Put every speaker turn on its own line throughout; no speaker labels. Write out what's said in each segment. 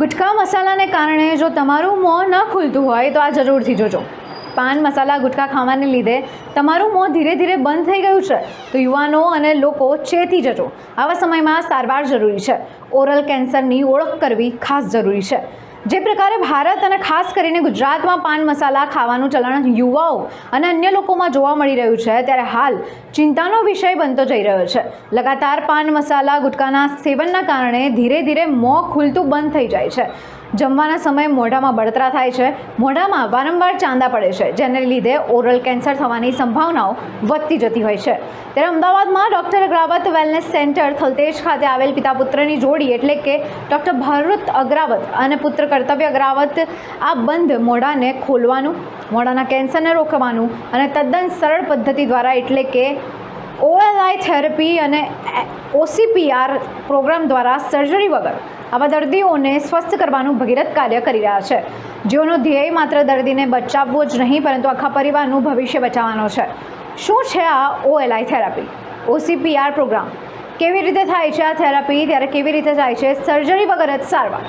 ગુટખા મસાલાને કારણે જો તમારું મોં ન ખુલતું હોય તો આ જરૂરથી જોજો. પાન મસાલા ગુટખા ખાવાને લીધે તમારું મોં ધીરે ધીરે બંધ થઈ ગયું છે. તો યુવાનો અને લોકો ચેતી જજો. આવા સમયમાં સારવાર જરૂરી છે. ઓરલ કેન્સરની ઓળખ કરવી ખાસ જરૂરી છે. જે પ્રકારે ભારત અને ખાસ કરીને ગુજરાતમાં પાન મસાલા ખાવાનું ચલણ યુવાઓ અને અન્ય લોકોમાં જોવા મળી રહ્યું છે, ત્યારે હાલ ચિંતાનો વિષય બનતો જઈ રહ્યો છે. લગાતાર પાન મસાલા ગુટકાના સેવનના કારણે ધીરે ધીરે મોં ખુલતું બંધ થઈ જાય છે. જમવાના સમયે મોઢામાં બળતરા થાય છે. મોઢામાં વારંવાર ચાંદા પડે છે, જેને લીધે ઓરલ કેન્સર થવાની સંભાવનાઓ વધતી જતી હોય છે. ત્યારે અમદાવાદમાં doctor Agravat wellness centre Thaltej ખાતે આવેલ પિતા પુત્રની જોડી એટલે કે ડૉક્ટર ભારત અગ્રાવત અને પુત્ર કર્તવ્ય અગ્રાવત આ બંધ મોઢાને ખોલવાનું, મોઢાના કેન્સરને રોકવાનું અને તદ્દન સરળ પદ્ધતિ દ્વારા એટલે કે ઓએલઆઈ થેરપી અને ઓસીપીઆર પ્રોગ્રામ દ્વારા સર્જરી વગર આવા દર્દીઓને સ્વસ્થ કરવાનું ભગીરથ કાર્ય કરી રહ્યા છે. જેઓનો ધ્યેય માત્ર દર્દીને બચાવવો જ નહીં, પરંતુ આખા પરિવારનું ભવિષ્ય બચાવવાનો છે. શું છે આ ઓએલઆઈ થેરાપી? ઓસીપીઆર પ્રોગ્રામ કેવી રીતે થાય છે આ થેરાપી? ત્યારે કેવી રીતે થાય છે? સર્જરી વગર જ સારવાર.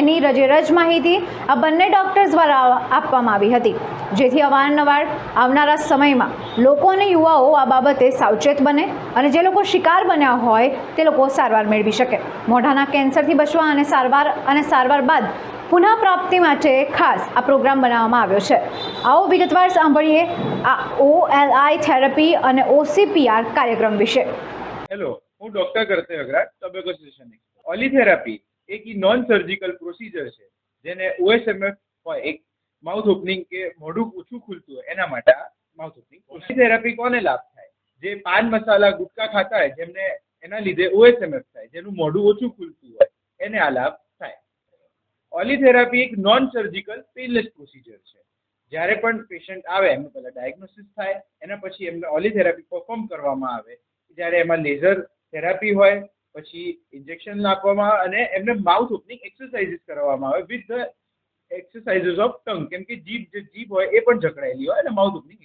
એની રજેરજ માહિતી આ બંને ડૉક્ટર્સ દ્વારા આપવામાં આવી હતી. જેથી અવારનવાર આવનારા સમયમાં લોકો અને યુવાઓ આ બાબતે સાવચેત બને અને જે લોકો શિકાર બન્યા હોય તે લોકો સારવાર મેળવી શકે. મોઢાના કેન્સરથી બચવા અને સારવાર અને સારવાર બાદ પુનઃપ્રાપ્તિ માટે ખાસ આ પ્રોગ્રામ બનાવવામાં આવ્યો છે. આવો વિગતવાર સાંભળીએ આ ઓએલઆઈ થેરપી અને ઓસીપીઆર કાર્યક્રમ વિશે.
હેલો, હું ડોક્ટર કર્તવ્ય અગ્રાટ ટોબેકો સેશન ઓલિથેરાપી એક નોન સર્જિકલ પ્રોસિજર છે, જેને ઓએસએમએફ હોય એક માઉથ ઓપનિંગ કે મોઢું ઓછું ખુલતું હોય, એના માટે ઓલિથેરાપી કોને લાભ થાય? જે પાન મસાલા ગુટકા ખાતા હોય, જેમને એના લીધે ઓએસએમએફ થાય, જેનું મોઢું ઓછું ખુલતું હોય, એને આ લાભ થાય. ઓલિથેરાપી એક નોન સર્જિકલ પેનલેસ પ્રોસિજર છે. જ્યારે પણ પેશન્ટ આવે, એમનું પહેલાં ડાયગ્નોસિસ થાય, એના પછી એમને ઓલિથેરાપી પરફોર્મ કરવામાં આવે. જ્યારે એમાં લેઝર થેરાપી હોય, પછી ઇન્જેક્શન નાખવામાં આવે, અને એમને માઉથ ઓપનિંગ એક્સરસાઇઝીસ કરવામાં આવે with the exercises of tongue કેમ કે જીભ, જે જીભ હોય, એ પણ જકડાયેલી હોય, અને માઉથ ઓપનિંગ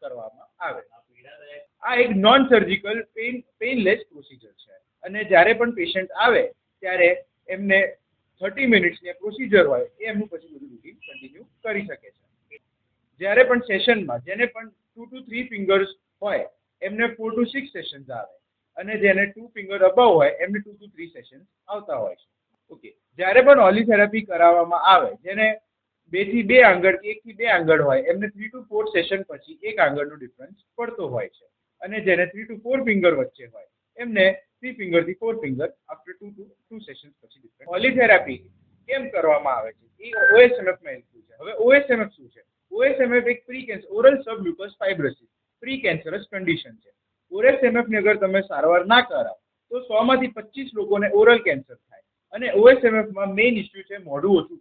કરવામાં આવે. આ એક non surgical pain painless procedure છે. અને જ્યારે પણ પેશન્ટ આવે, ત્યારે એમને થર્ટી મિનિટ્સની પ્રોસિજર હોય, એ એમનું પછી બધું રૂટીન કન્ટિન્યુ કરી શકે છે. જ્યારે પણ સેશનમાં જેને પણ ટુ ટુ થ્રી ફિંગર્સ હોય, એમને ફોર ટુ સિક્સ સેશન્સ આવે. અને જેને ટુ ફિંગર અબાવ હોય, એમને ટુ ટુ થ્રી સેશન્સ આવતા હોય છે. ઓકે જ્યારે પણ ઓલિથેરાપી કરાવવામાં આવે, જેને બેથી બે આંગળ કે એક થી બે આંગળ હોય, એમને થ્રી ટુ ફોર સેશન પછી એક આંગળનો ડિફરન્સ પડતો હોય છે. અને જેને થ્રી ટુ ફોર ફિંગર વચ્ચે હોય, એમને three ફિંગરથી four finger after two two two sessions પછી ડિફરન્સ ઓલિથેરાપી કેમ કરવામાં આવે છે? એ ઓએસએમએફમાં ઇન્ક્લુડ છે. હવે ઓએસએમએફ શું છે? ઓએસએમએફ એક pre cancer oral submucous fibrosis pre cancerous condition છે ઓએસએમએફની અગર તમે સારવાર ના કરાવો, તો સો માંથી પચીસ લોકોને ઓરલ કેન્સર થાય. અને ઓએસએમએફમાં મેઇન ઇસ્યુ છે, મોઢું ઓછું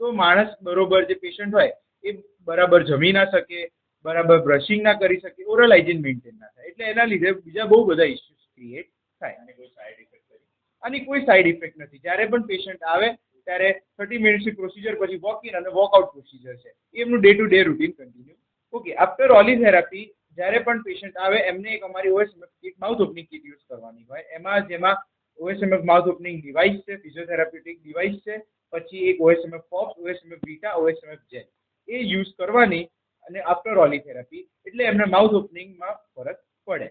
તો માણસ બરોબર જે પેશન્ટ હોય એ બરાબર જમી ના શકે બરાબર બ્રશિંગ ના કરી શકે ઓરલ હાઇજીન મેન્ટેન ના થાય. એટલે એના લીધે બીજા બહુ બધા ઇસ્યુઝ ક્રિએટ થાય. આની કોઈ સાઈડ ઇફેક્ટ નથી. જ્યારે પણ પેશન્ટ આવે ત્યારે થર્ટી મિનિટ્સની પ્રોસિજર પછી વોક ઇન અને વોકઆઉટ પ્રોસિજર છે. એમનું day to day routine continue okay after ઓલિથેરાપી જ્યારે પણ પેશન્ટ આવે એમને એક અમારી ઓએસએમએફ એક માઉથ ઓપનિંગ કિટ યુઝ કરવાની હોય. એમાં જેમાં ઓએસએમએફ માઉથ ઓપનિંગ ડિવાઇસ છે ફિઝિયોથેરાપ્યુટિક ડિવાઇસ છે પછી એક OSMF pops OSMF beta OSMF જેન એ યુઝ કરવાની અને આફ્ટર ઓલિથેરાપી એટલે એમને માઉથ ઓપનિંગમાં ફરક પડે.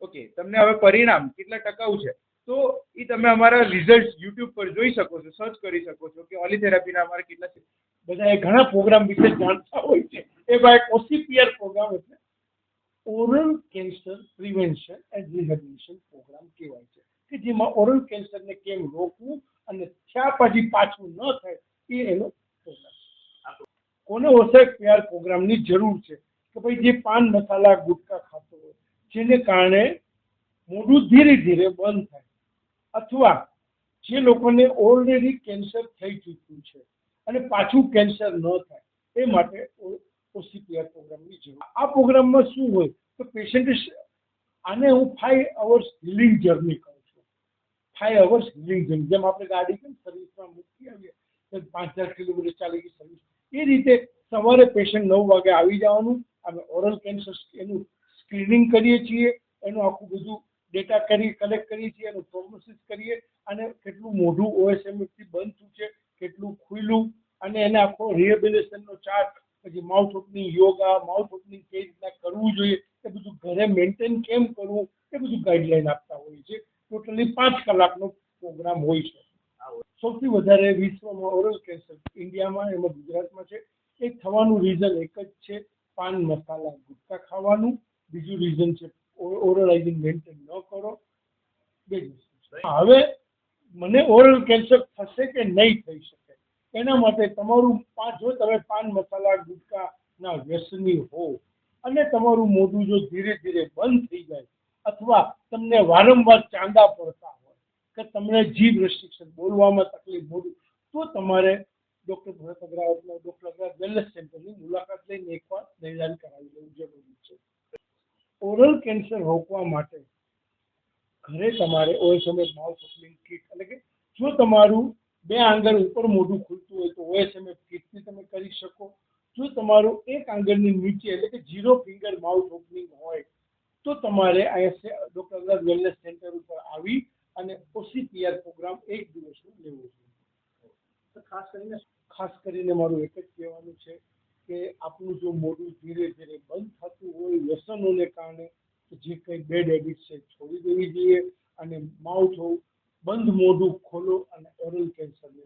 ઓકે તમને હવે પરિણામ કેટલા ટકાઉ છે? તો એ તમે અમારા રિઝલ્ટ યુટ્યુબ પર જોઈ શકો છો સર્ચ કરી શકો છો કે ઓલિથેરાપીના અમારા કેટલા છે.
બધા એ ઘણા પ્રોગ્રામ વિશે જાણતા હોય છે. એમાં એક ઓસીપીઆર પ્રોગ્રામ એટલે oral cancer prevention and rehabilitation program કહેવાય છે. કે જેમાં ઓરલ કેન્સરને કેમ રોકવું? થયા પછી પાછું ન થાય, એ એનો પ્રોગ્રામ કોને કોને ઓસીપીઆર પ્રોગ્રામની જરૂર છે કે ભાઈ જે પાન મસાલા, ગુટકા ખાતો હોય, જેને કારણે મોઢું ધીરે ધીરે બંધ થાય. અથવા જે લોકોને ઓલરેડી કેન્સર થઈ ચૂક્યું છે અને પાછું કેન્સર ન થાય, એ માટે ઓસીપીઆર પ્રોગ્રામની જરૂર. આ પ્રોગ્રામમાં શું હોય? તો પેશન્ટ આને હું ફાઈવ અવર્સ હિલિંગ જર્ની છું ફાઈવ અવર્સ હિલિંગ જેમ જેમ આપણે ગાડી કેમ સર્વિસમાં મૂકી આવીએ પાંચ હજાર કિલોમીટર ચાલી ગઈ સર્વિસ એ રીતે સવારે પેશન્ટ નવ વાગે આવી જવાનું. અમે ઓરલ કેન્સર એનું સ્ક્રીનિંગ કરીએ છીએ. એનું આખું બધું ડેટા કરી કલેક્ટ કરીએ છીએ. એનું પ્રોગ્નોસિસ કરીએ. અને કેટલું મોઢું ઓએસએમએફથી બંધ થયું છે, કેટલું ખુલ્લું. અને એને આખો રિહેબિલેશનનો ચાર્ટ પછી mouth opening yoga mouth opening કઈ રીતના કરવું જોઈએ, એ બધું ઘરે મેન્ટેન કેમ કરવું, એ બધું ગાઈડલાઈન આપતા હોય છે ટોટલી પાંચ કલાકનો પ્રોગ્રામ હોય છે. સૌથી વધારે વિશ્વમાં ઓરલ કેન્સર ઇન્ડિયામાં એમાં ગુજરાતમાં છે. એ થવાનું રીઝન એક જ છે, પાન મસાલા ગુટકા ખાવાનું. બીજું રીઝન છે ઓરલાઇઝિંગ મેન્ટેન ન કરો. બે. હવે મને ઓરલ કેન્સર થશે કે નહીં થઈ શકે? એના માટે તમારું પાંચ જો તમે પાન મસાલા ગુટકાના વ્યસની હો અને તમારું મોઢું જો ધીરે ધીરે બંધ થઈ જાય અથવા તમને વારંવાર ચાંદા પડતા હોય કે તમને જીભ રેસ્ટ્રિક્શન બોલવામાં તકલીફ મોઢું તો તમારે ડૉક્ટર ભરત અગ્રવાલના ડૉક્ટર અગ્રવાલ વેલનેસ સેન્ટરની મુલાકાત લઈને એકવાર નિદાન કરાવી લેવું જરૂરી છે. ઓરલ કેન્સર રોકવા માટે ઘરે તમારે ઓએસએમ માઉથ ઓપનિંગ કીટ એટલે કે જો તમારું બે આંગળ ઉપર મોઢું ખુલતું હોય તો ઓએસએમ કીટથી તમે કરી શકો. જો તમારું એક આંગળની નીચે એટલે કે ઝીરો ફિંગર માઉથ ઓપનિંગ હોય તો તમારે અહીંયા ડૉક્ટર અગ્રવાલ વેલનેસ સેન્ટર ઉપર આવી અને ઓસીપીઆર પ્રોગ્રામ એક દિવસનો લેવો જોઈએ ખાસ કરીને ખાસ કરીને મારું એક જ કહેવાનું છે કે આપણું જો મોઢું ધીરે ધીરે બંધ થતું હોય વ્યસનોને કારણે જે કંઈ બેડ હેબિટ છે છોડી દેવી જોઈએ અને માઉથ બંધ મોઢું ખોલો અને ઓરલ કેન્સરને